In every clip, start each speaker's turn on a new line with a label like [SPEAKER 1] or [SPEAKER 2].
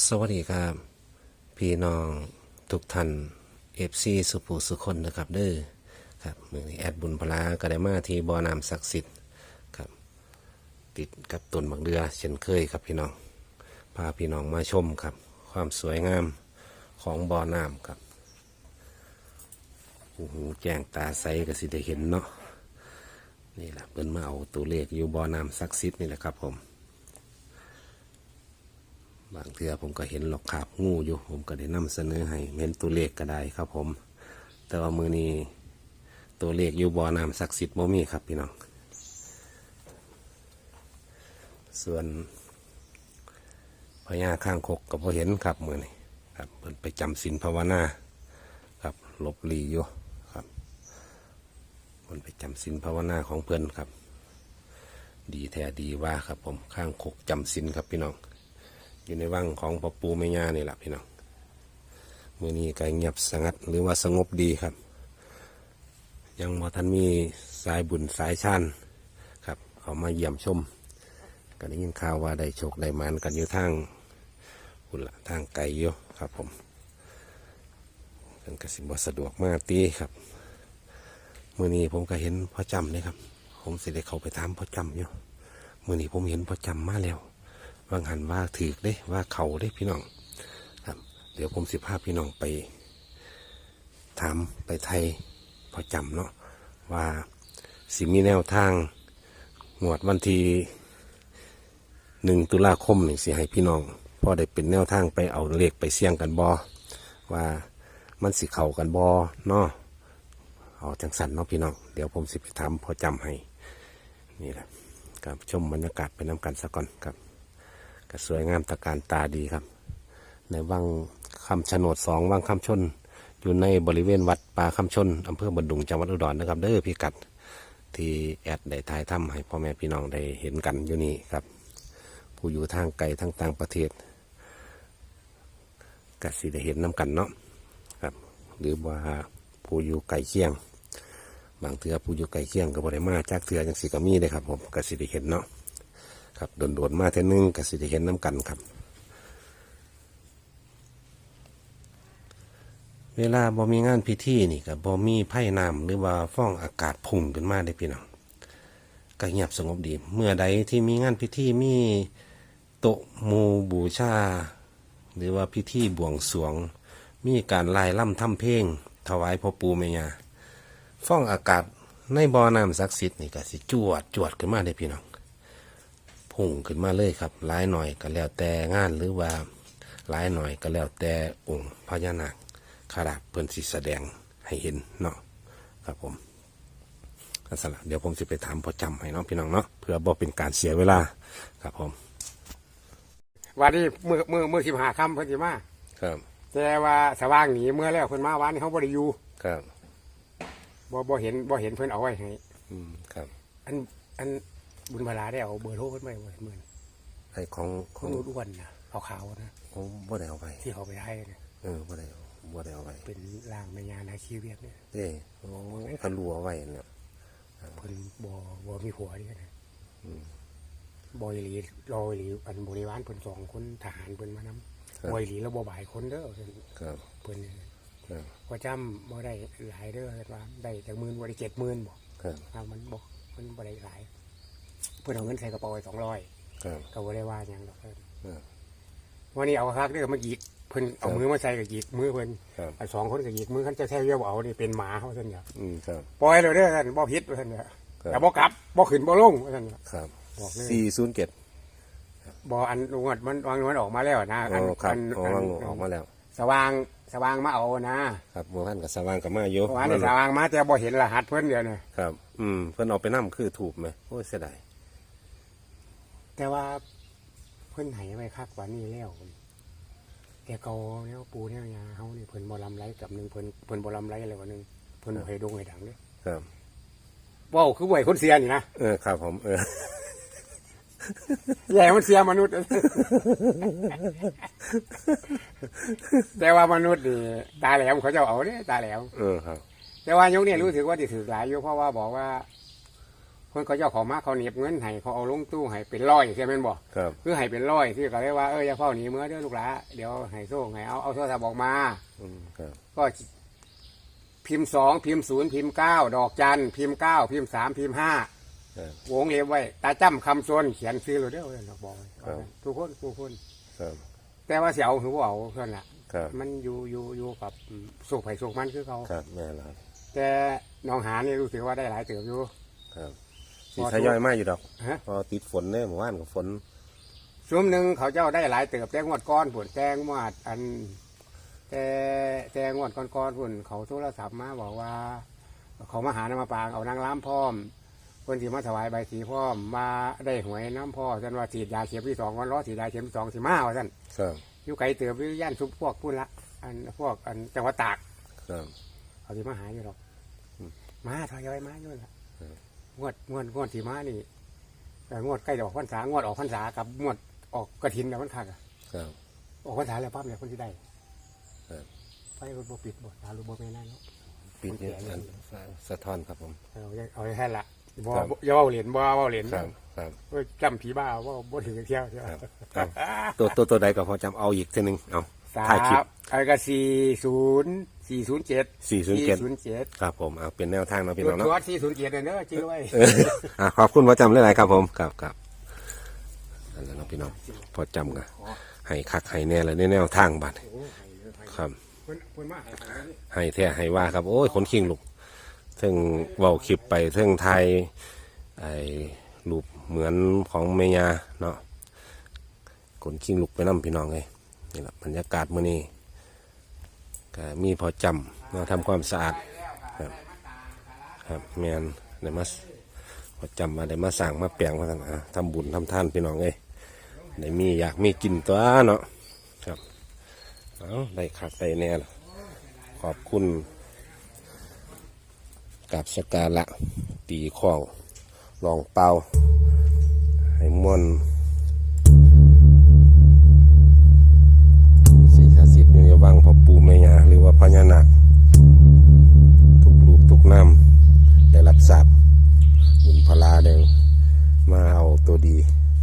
[SPEAKER 1] สวัสดีครับ พี่น้องทุกท่านเอฟซีสุภูสุคนนะครับเด้อครับมือนี้แอดบุญพลาก็ได้มาที่บ่อน้ำศักดิ์สิทธิ์ครับ ติดกับต้นบักเดือเช่นเคยครับพี่น้องพาพี่น้องมาชมครับ ความสวยงามของบ่อน้ำครับโอ้โหแจ้งตาใสก็สิได้เห็นเนาะนี่แหละเพิ่นมาเอาตัวเลขอยู่บ่อน้ำศักดิ์สิทธิ์นี่แหละครับผม บางเทือผมก็เห็นหลอกขาบงูอยู่ ผมก็ได้นำเสนอให้เห็นตัวเลขก็ได้ครับผม แต่ว่ามือนี้ตัวเลขอยู่บ่อน้ำศักดิ์สิทธิ์บ่มีครับพี่น้อง ส่วนพญาข้างคกก็พอเห็นครับมือนี้ครับเพิ่นไปจำศีลภาวนาครับลบลีอยู่ครับเพิ่นไปจำศีลภาวนาของเพิ่นครับ ดีแท้ดีว่าครับผมข้างคกจำศีลครับพี่น้อง อยู่ในวังของพ่อปูแม่ย่านี่แหละพี่น้องมือนี้ก็เงียบสงัดหรือว่าสงบดีครับ ยังมอท่านมีสายบุญสายชันครับเขามาเยี่ยมชมก็ได้ยินข่าวว่าได้โชคได้มานกันอยู่ทางบุญละทางไกลอยู่ครับผมเป็นกสิบสะดวกมากตีครับมื่อนี้ผมก็เห็นพ่อจำเลยครับ ผมสิได้เข้าไปถามพ่อจำอยู่มื่อนี้ผมเห็นพ่อจำมาแล้ว วางหันว่าถือเด้ว่าเขาเด้พี่น้องครับ เดี๋ยวผมสิพาพี่น้องไปถามไปไทยพอจำเนาะว่าสิมีแนวทางงวดวันที่หนึ่งตุลาคมนี่สิให้พี่น้องพ่อได้เป็นแนวทางไปเอาเลขไปเสี่ยงกันบอว่ามันสิเข้ากันบอเนาะเอาจังสันเนาะพี่น้องเดี๋ยวผมสิไปถามพอจำให้นี่แหละกับชมบรรยากาศไปน้ำกันสักก่อนครับ ก็สวยงามตะการตาดีครับ ในวังคำชะโนดสองวังคำชน อยู่ในบริเวณวัดป่าคำชนอำเภอบันดุงจังหวัดอุดรนะครับ เด้อพี่กัดที่แอดได้ถ่ายทำให้พ่อแม่พี่น้องได้เห็นกันอยู่นี่ครับ ผู้อยู่ทางไกลทั้งต่างประเทศก็สิได้เห็นน้กันเนาะครับ หรือว่าผู้อยู่ไกลเคียง บางเทือผู้อยู่ไกลเคียงก็บ่ได้มาจากเทือจังสิก็มีเลยครับผมก็สิได้เห็นเนาะ ครับโดนๆมาเท่นึงก็สิเห็นน้ำกันครับ เวลาบ่มีงานพิธีนี่ก็บ่มีไพ่น้ำหรือว่าฟ้องอากาศพุ่งขึ้นมาได้พี่น้องก็เงียบสงบดี เมื่อใดที่มีงานพิธีมีโตมูบูชา หรือว่าพิธีบวงสรวง มีการไล่ล่ำทำเพลง ถวายพ่อปูแม่ย่าฟ้องอากาศในบ่อน้ำศักดิ์สิทธิ์นี่ก็สิจวดจวดขึ้นมาได้พี่น้อง พุ่งขึ้นมาเลยครับหลายหน่อยก็แล้วแต่งานหรือว่าหลายหน่อยก็แล้วแต่องค์พญานาคขนาดเพิ่นสิแสดงให้เห็นเนาะครับผมนั่นสละเดี๋ยวผมสิไปถามพ่อจำให้เน้องพี่น้องเนาะเพื่อบ่เป็นการเสียเวลาครับผม
[SPEAKER 2] วันนี้มือมือมือสิบหาคำเพิ่นสิมา
[SPEAKER 1] ครับ
[SPEAKER 2] แต่ว่าสว่างหนีเมื่อแล้วเพิ่นมาวันนี้เขาบ่ได้อยู่
[SPEAKER 1] ครับ
[SPEAKER 2] บ่บ่เห็นบ่เห็นเพิ่นเอาไว้ให้
[SPEAKER 1] อืมครับ
[SPEAKER 2] อันอัน บุญบาลาได้เอาเบอร์โทรเพิ่นไว้ไว้เหมือน
[SPEAKER 1] ไอ้ของข
[SPEAKER 2] ข
[SPEAKER 1] อ
[SPEAKER 2] องงอ้วนๆนะขาวๆนะ
[SPEAKER 1] โอ้บ่ได้เอาไป
[SPEAKER 2] ที่เขาไปให้นะ
[SPEAKER 1] เออบ่ได้เอาบ่ได้เอาไป
[SPEAKER 2] เป็นร่างแม่ยานาคีเวียดเนี่ย
[SPEAKER 1] เด้โอ้เขารัวไว้เนี่ย
[SPEAKER 2] เพิ่นบ่บ่มีผัวนี่นะบ่อยหลีรอยหลีอันบริวารเพิ่นสองคนทหารเพิ่นมานำบ่อยหลีแล้วบ่บ่ายคนเด้อเพิ่น
[SPEAKER 1] ครับ
[SPEAKER 2] เพิ่นนี่
[SPEAKER 1] ครับ
[SPEAKER 2] ว่าจำบ่ได้หลายเด้อเพิ่นว่าได้จากหมื่นบ่ได้70,000บ่
[SPEAKER 1] ครับ
[SPEAKER 2] อ่ามันบอกมันบริหลาย เพื่อนเอาเงินใส่กระเป๋าไว้สองร้อย
[SPEAKER 1] ครับ
[SPEAKER 2] ก็บ่ได้ว่าอย่างดอกเพิ่น
[SPEAKER 1] ครับ
[SPEAKER 2] วันนี้เอาคักเด้อมาหยิกเพิ่นเอามือมาใส่กับหยิกมือเพิ่น
[SPEAKER 1] ครับ
[SPEAKER 2] ไอ้สองคนกับหยิกมือคันจะแท้เยี่ยวเอานี่เป็นหมาเขาท่านเนี่ย
[SPEAKER 1] อืมครับ
[SPEAKER 2] ปล่อยเลยเด้อท่านบ่ผิดท่านเนี่ย
[SPEAKER 1] ครับ
[SPEAKER 2] แต่บ่กลับบ่ขึ้นบ่ลงท่านเนี่ย
[SPEAKER 1] ครับ
[SPEAKER 2] บอกเลย
[SPEAKER 1] สี่ศูนย์เจ็ด
[SPEAKER 2] บ่อันงวดมันวางนวลออกมาแล้วนะ
[SPEAKER 1] อ๋อครับ
[SPEAKER 2] อัน
[SPEAKER 1] อ๋อ
[SPEAKER 2] อัน
[SPEAKER 1] ออกมาแล้ว
[SPEAKER 2] สว่างสว่างมาเอานะครับ
[SPEAKER 1] เมื่อวานกับสว่างกับมาอยู่
[SPEAKER 2] เพราะว่านี่สว่างมาแต่บ่เห็นรหัสเพิ่นเดียวเนี่ย
[SPEAKER 1] ครับ อืม เพิ่นเอาไปนั่คือถูกไหมโอ้ยเสียดาย
[SPEAKER 2] แต่ว่าเพิ่นให้ไว้คักกว่านี้แล้วแต่เกาเนี่ยปูเนี่ยยาเฮานี่เพิ่นบ่ลำไรกับหนึงเพิ่นเพิ่นบ่ลำไรอะไรกว่าหนึงเพิ่นบ่ให้ดงให้ดังเด้
[SPEAKER 1] ครับ
[SPEAKER 2] เว้าคือบ่ให้คนเสียนี่นะ
[SPEAKER 1] เออครับผมเออ
[SPEAKER 2] อย่าให้มันเสียมนุษย์ แต่ว่ามนุษย์นี่ตาแหลมเขาเจ้าเอาเด้ตาแหลม
[SPEAKER 1] เออครับ
[SPEAKER 2] แต่ว่ายกนี่รู้สึกว่าสิถือหลายอยู่เพราะว่าบอกว่า คนเขาเจ้าของมาเขาเหน็บเงินให้เขาเอาลงตู้ให้เป็นร้อยใช่ไหมนบอก
[SPEAKER 1] ครับ
[SPEAKER 2] คือให้เป็นร้อยที่เขาเรียกว่าเอออย่าเฝ้าหนีเมื่อเด้อลูกหลานเดี๋ยวให้โซ่ให้เอาเอาโทรศัพท์ออกมา
[SPEAKER 1] อืมครับ
[SPEAKER 2] ก็พิมพ์สองพิมพ์ศูนย์พิมพ์เก้าดอกจันพิมพ์เก้าพิมพ์สามพิมพ์ห้า
[SPEAKER 1] ครับ
[SPEAKER 2] วงเล็บไว้ ตาจำคำโซนเขียนซื้อเลยเด้อเเราบอกไว้
[SPEAKER 1] ครับ
[SPEAKER 2] ทุกคนทุกคน
[SPEAKER 1] ครับ
[SPEAKER 2] แต่ว่าเสียวคือว่าเอาเท่านั้นแหละ
[SPEAKER 1] ครับ
[SPEAKER 2] มันอยู่อยู่อยู่กับสุขไผ่สุขมันคือเขา
[SPEAKER 1] ครับแม่นแล้วครับ
[SPEAKER 2] แต่น้องหานี่รู้สึกว่าได้หลายเติบอยู่
[SPEAKER 1] ครับ สี
[SPEAKER 2] พอ
[SPEAKER 1] ทยอยมากอยู่ดอก
[SPEAKER 2] ฮะ
[SPEAKER 1] พอติดฝนเนี่ยหมู่บ้านกับฝน
[SPEAKER 2] ช่วงหนึ่งเขาเจ้าได้หลายเติบแต่งวดก้อนผุนแต่งวดอัน แต่แต่งวดก้อนก้อนๆผุนเขาโทรศัพท์มาบอกว่า เขามาหาน้ำมาปางเอานางล้ำพร้อมคนที่มาถวายใบสีพร้อมมาได้หวยน้ำพ่อท่านว่าฉีดยาเข็มที่สองวันล้อฉีดยาเข็มที่สองสิมาว่าท่าน
[SPEAKER 1] ครับ
[SPEAKER 2] อยู่ไกลเติบอยู่ย่านซุปพวกพุ่นละ อันพวกอันจังหวัดตาก
[SPEAKER 1] ครับ
[SPEAKER 2] เขาที่มาหาอยู่หรอก
[SPEAKER 1] อืม
[SPEAKER 2] มาทยอยมาอยู่ละ
[SPEAKER 1] ครับ
[SPEAKER 2] งวดงวดงวดที่มานี่แต่งวดใกล้จะออกพรรษางวดออกพรรษากับงวดออกกระถินแล้วมันขาดอะ
[SPEAKER 1] ครับ
[SPEAKER 2] ออกพรรษาแล้วปั๊บเนี่ยคนที่ได้
[SPEAKER 1] ครับ
[SPEAKER 2] ไฟมันบ่ปิดบ่ตาลูกบ่แม่นั่นเนาะ
[SPEAKER 1] ปิดเนี่ยอันสะท้อนครับผม
[SPEAKER 2] เอาไว้เอาไว้ให้ละบ่
[SPEAKER 1] ครับ
[SPEAKER 2] บ่อย่าเว้าเหรียญบ่เว้าเหรียญ
[SPEAKER 1] ครับครับ
[SPEAKER 2] เอ้ยจำผีบ้าว่าบ่ถึงจะเที่ยวเที่ยว
[SPEAKER 1] ครับครับ ตัวตัวตัวใดก็พอจำเอาอีกทีหนึ่งเอา
[SPEAKER 2] สา
[SPEAKER 1] ถ่ายคลิป
[SPEAKER 2] มไอ้ก็สี่ศูนย์สี่ศูนย์เจ็ด
[SPEAKER 1] สี่ศูนย์เจ็ด
[SPEAKER 2] ศูนย์เจ็ด
[SPEAKER 1] ครับผมเอาเป็นแนวทางเนาะพี่
[SPEAKER 2] ตัว
[SPEAKER 1] น้องเนาะ
[SPEAKER 2] ตัวสี่ศูนย์เจ็ดเนอะชื่อไว้
[SPEAKER 1] เอออะขอบคุณพ่อจำเรื่องอะไรครับผมครับครับนั่นแหละเนาะพี่น้องพ่อจำกันให้คักให้แน่เลยในแนวทางบัดนี้ครับ
[SPEAKER 2] เพิ่นเพิ่นมาให้ทางนี้
[SPEAKER 1] ให้แท้ให้ว่าครับ โอ้ยคนขิงลูกเทิงเว้าคลิปไปเทิงไทยไอ้รูปเหมือนของเมียาเนาะคนขิงลูกไปนํพี่น้องเลย นี่แหละบรรยากาศมื้อนี้ก็มีพอจำมาทำความสะอาดครับครับแมนได้มาพอจำมาได้มาสั่งมาแปลงมาสั่งทำบุญทำท่านพี่น้องเลยได้มีอยากมีกินตัวเนาะครับเอาได้คักได้แน่ละขอบคุณกับสการะตีข้องลองเปาให้มวน วังพ่อปู่แม่ยาหรือว่าพญานาคทุกลูกทุกน้ำได้รับทราบบุญพลาได้มาเอาตัวดี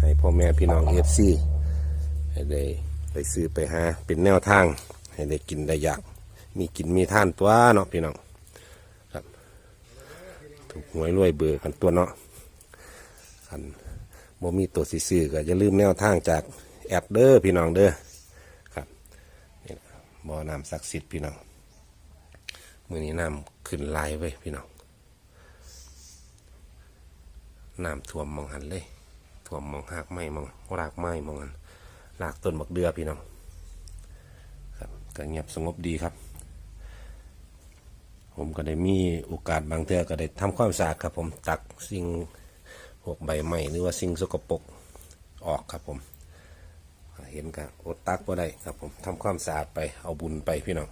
[SPEAKER 1] ให้พ่อแม่พี่น้องเอฟซีให้ได้ไปซื้อไปหาเป็นแนวทาง ให้ได้กินได้อยาก มีกินมีท่านตัวเนาะพี่น้องครับถูกหวยรวยเบื่อกันตัวเนาะคันบ่มีตัวสิซื้อก็อย่าลืมแนวทางจากแอปเด้อพี่น้องเด้อ บ่อน้ำศักดิ์สิทธิ์พี่น้องมือนี้น้ำขึ้นลายไว้พี่น้องน้ำท่วมมองหันเลยท่วมมองหากไม้มองรากไม้มองหันรากต้นบักเดือพี่น้องครับก็เงียบสงบดีครับ ผมก็ได้มีโอกาสบางเทื่อก็ได้ทำความสะอาดครับ ผมตักสิ่งพวกใบไม้หรือว่าสิ่งสกปรกออกครับผม เห็นก็อดตักก็ได้ครับผมทำความสะอาดไปเอาบุญไปพี่น้อง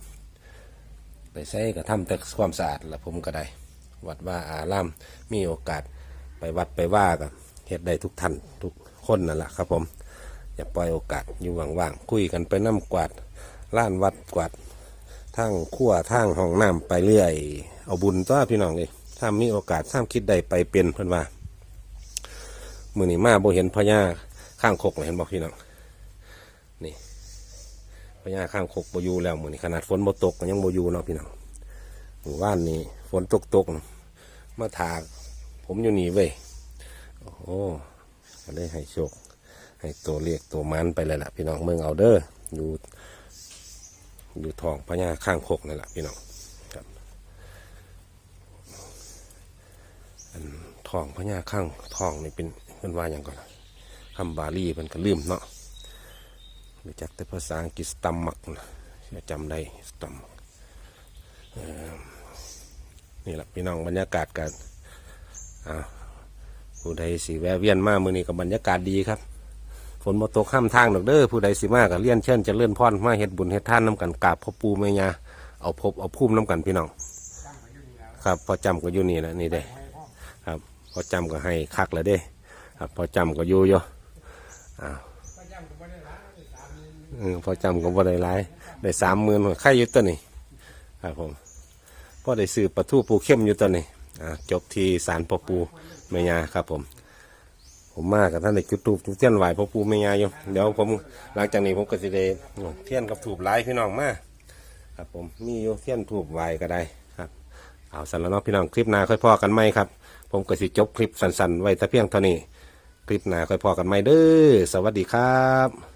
[SPEAKER 1] ไปใช้ก็ทำแต่ความสะอาดแล้วผมก็ได้ วัดว่าอารามมีโอกาสไปวัดไปว่ากับเฮ็ดได้ทุกท่านทุกคนนั่นแหละครับผมอย่าปล่อยโอกาสอยู่ว่างๆคุยกันไปน้ำกวาดล้านวัดกวาดทั้งขั้วทั้งห้องน้ำไปเรื่อย เอาบุญตัวพี่น้องเลยถ้ามีโอกาสถ้าคิดใดไปเป็นเพิ่นว่ามือนี้มาโบเห็นพญาข้างคกเห็นบอกพี่น้อง นี่พญาข้างคกบ่อยู่แล้วมือนี้ขนาดฝนบ่ตกยังบ่อยู่เนาะพี่น้องหมู่บ้านนี้ฝนตกตกมาถาก ผมอยู่นี่เว้ยโอ้โหก็เลยให้โชค ให้ตัวเรียกตัวมันไปเลยล่ะพี่น้องเมืองเอาเด้ออยู่อยู่ทองพญาข้างโคกนี่แหละพี่น้องครับทองพญาข้างทองนี่เป็นเป็นว่าอย่างก่อนคำบาลีมันก็ลืมเนาะ รู้จักแต่ภาษาอังกฤษตัมมักนะจำได้ตัมนี่แหละพี่น้องบรรยากาศกันอ้าวผู้ใดสีแวะเวียนมามือนี้กับบรรยากาศดีครับ ฝนมาตกข้ามทางดอกเด้อผู้ใดสิมากกับเลี้ยนเชิญจะเลื่อนพรมาเฮ็ดบุญเฮ็ดท่านน้ำกันกราบพ่อปู่แม่ยาเอาพบเอาพุ่มน้ำกันพี่น้อง ครับพอจำก็อยู่นี่แหละนี่เด้ครับพอจำก็ให้คักแล้วเด้ ครับพอจำก็อยู่อยู่อ้าว เออพอจำก็บ่ได้หลายได้สามหมื่นไข่อยู่ตัวนี้ครับผมพอได้ซื้อปลาทูปูเข้มอยู่ตัวนี้อ่าจบที่สารพ่อปูแม่ยาครับผม ผมมากับท่านในจุดทูบจุดเทียนไหวพ่อปู่แม่ยาอยู่เดี๋ยวผมหลังจากนี้ผมก็สิได้เทียนกับถูบไล่พี่น้องมาครับผมมีอยู่เทียนถูบไหวก็ได้ครับ เอาสันแล้วเนาะพี่น้องคลิปหน้าค่อยพอกันไหมครับ ผมก็สิจบคลิปสั้นๆไว้แต่เพียงเท่านี้คลิปหน้าค่อยพอกันไหมเด้อ สวัสดีครับ